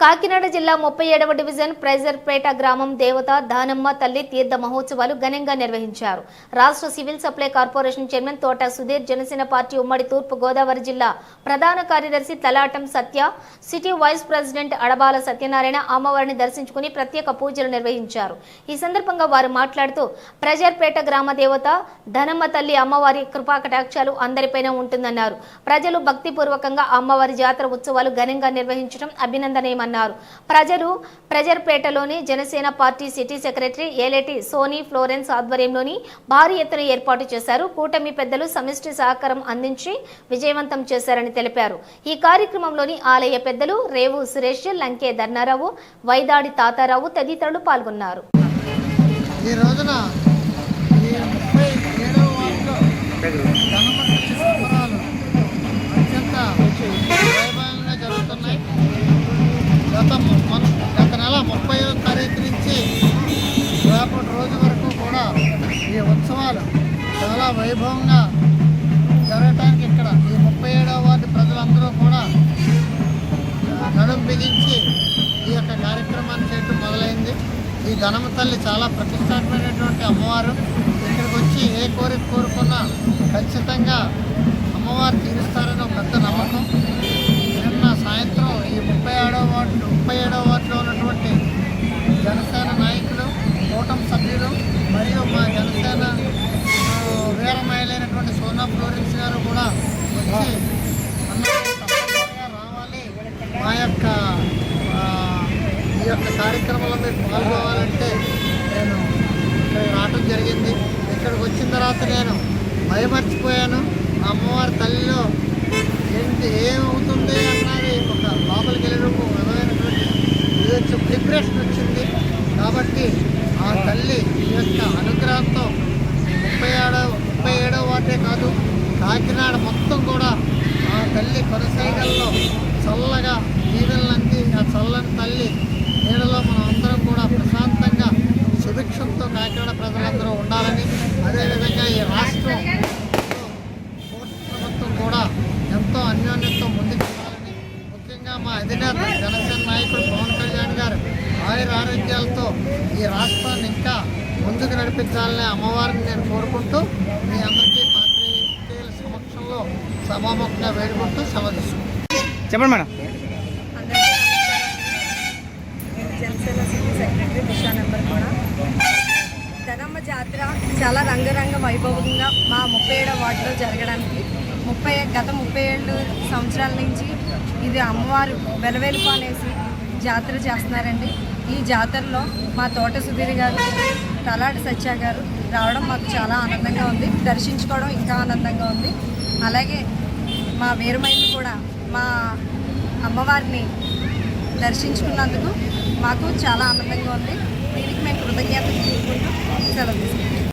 కాకినాడ జిల్లా ముప్పై ఏడవ డివిజన్ ప్రైజర్పేట గ్రామం దేవత దానమ్మ తల్లి తీర్థ మహోత్సవాలు ఘనంగా నిర్వహించారు. రాష్ట్ర సివిల్ సప్లై కార్పొరేషన్ చైర్మన్ తోట సుధీర్ జనసేన పార్టీ ఉమ్మడి తూర్పు గోదావరి జిల్లా ప్రధాన కార్యదర్శి Talatam Satya city vice president Adabala Satyanarayana అమ్మవారిని దర్శించుకుని ప్రత్యేక పూజలు నిర్వహించారు. ఈ సందర్భంగా వారు మాట్లాడుతూ ప్రజర్పేట గ్రామ దేవత ధనమ్మ తల్లి అమ్మవారి కృపాకటాక్షాలు అందరిపైన ఉంటుందన్నారు. ప్రజలు భక్తిపూర్వకంగా అమ్మవారి జాతర ఉత్సవాలు ఘనంగా నిర్వహించడం అభినందనీయమన్నారు. ప్రజలు ప్రజర్పేటలోని Janasena party city secretary Eleti Sony Florence ఆధ్వర్యంలోని భారీ ఎత్తున ఏర్పాటు చేశారు. కూటమి పెద్దలు సమిష్టి సహకారం అందించి విజయవంతం చేశారని తెలిపారు. ఈ కార్యక్రమంలోని ఆలయ పెద్దలు రేవు సురేష్ లంకే ధర్నారావు వైదాడి తాతారావు తదితరులు పాల్గొన్నారు. ఈ రోజున ఈ ఉత్సవాలు చాలా వైభవంగా జరగటానికి ఇక్కడ ఈ ముప్పై ఏడవ వార్డు ప్రజలందరూ కూడా నడుం బిగించి ఈ యొక్క కార్యక్రమాన్ని చేయటం మొదలైంది. ఈ ధనమ తల్లి చాలా ప్రతిష్టాత్మకమైనటువంటి అమ్మవారు. ఇక్కడికి వచ్చి ఏ కోరిక కోరుకున్నా ఖచ్చితంగా అమ్మవారు తీరుస్తారని ఒక పెద్ద నమ్మకం. నిన్న సాయంత్రం ఈ ముప్పై ఏడవ వార్డు ముప్పై ఏడవ వార్డులో ఉన్నటువంటి జనసేన నాయకులు కూటమి సభ్యులు మరియు మా జనసేన ఆ, వీర మహిళైనటువంటి సోనా ఫ్లోరెన్స్ గారు కూడా వచ్చి రావాలి. మా యొక్క ఈ యొక్క కార్యక్రమంలో మీరు పాల్గొవాలంటే నేను ఇక్కడికి రావడం జరిగింది. ఇక్కడికి వచ్చిన తర్వాత నేను భయమర్చిపోయాను. అమ్మవారి తల్లిలో ఏంటి ఏమవుతుంది అన్నది ఒక లోపలికి వెళ్ళినప్పుడు విధమైనటువంటి ఇది వచ్చి డిప్రెషన్ వచ్చింది. కాబట్టి ఆ తల్లి ఈ యొక్క అనుగ్రహంతో ముప్పై ఆడో ముప్పై ఏడో వాటే కాదు కాకినాడ మొత్తం కూడా ఆ తల్లి కొనసాగల్లో చల్లగా నీడలంది ఆ చల్లని తల్లి నీడలో మనం అందరం కూడా ప్రశాంతంగా సుభిక్షంతో కాకినాడ ప్రజలందరూ ఉండాలని అదేవిధంగా ఈ రాష్ట్రం ప్రభుత్వం కూడా ఎంతో అన్యోన్యంతో ముందుకు వెళ్ళాలని ముఖ్యంగా మా అధినేత జనసేన నాయకుడు పవన్ కళ్యాణ్ గారు ఆయుర ఆరోగ్యాలతో ఈ రాష్ట్రాన్ని ఇంకా ముందుకు నడిపించాలని అమ్మవారిని నేను కోరుకుంటూ మీ అందరికీ సభాముఖంగా వేడుకుంటూ సమర్థిస్తున్నాను చెప్పండి madam. Janasena city secretary Disha number కూడా. జాతర చాలా రంగరంగ వైభవంగా మా ముప్పై ఏడవ వార్డులో జరగడానికి ముప్పై గత ముప్పై ఏళ్ళు సంవత్సరాల నుంచి ఇది అమ్మవారు వెలవెలుపానేసి జాతర చేస్తున్నారండి. ఈ జాతరలో మా తోట సుధీర్ గారు తలాటి సత్య గారు రావడం మాకు చాలా ఆనందంగా ఉంది. దర్శించుకోవడం ఇంకా ఆనందంగా ఉంది. అలాగే మా వీరమైలు కూడా మా అమ్మవారిని దర్శించుకున్నందుకు మాకు చాలా ఆనందంగా ఉంది. దీనికి మేము కృతజ్ఞతలు తీసుకుంటూ సెలవు